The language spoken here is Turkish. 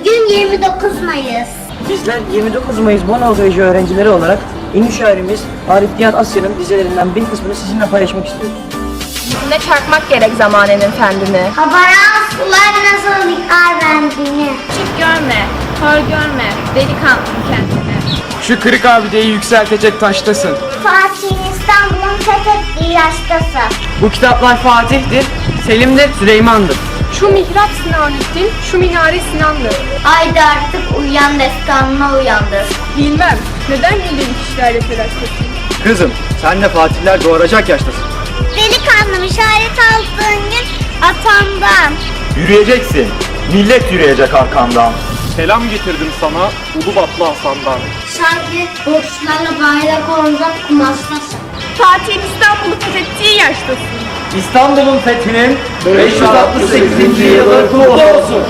Bugün 29 Mayıs. Bizler 29 Mayıs Bonovoji öğrencileri olarak ünlü şairimiz Arif Nihat Asya'nın dizelerinden bir kısmını sizinle paylaşmak istiyoruz. Ne çarpmak gerek zamanenin fendini. Habara sular nasıl yıkar bendini. Küçük görme, hor görme, delikanlı kendini. Şu kırık abideyi yükseltecek taştasın. Fatih'in İstanbul'un fethettiği yaştasın. Bu kitaplar Fatih'tir, Selim de Süleyman'dır. Şu mihrap Sinanettin, şu minare Sinan'dır. Haydi artık uyan destanına uyandır. Bilmem, neden gündelik işlerle telaşlısın? Kızım sen de Fatihler doğuracak yaştasın. Delikanlı işaret aldığın gün atamdan. Yürüyeceksin. Millet yürüyecek arkandan. Selam getirdim sana Ulubatlı Hasan'dan. Sanki borçlarla bayrak olacak kumastasın. Fatih'in İstanbul'u fethettiği yaştasın. İstanbul'un fethinin 568. yılı kutlu olsun.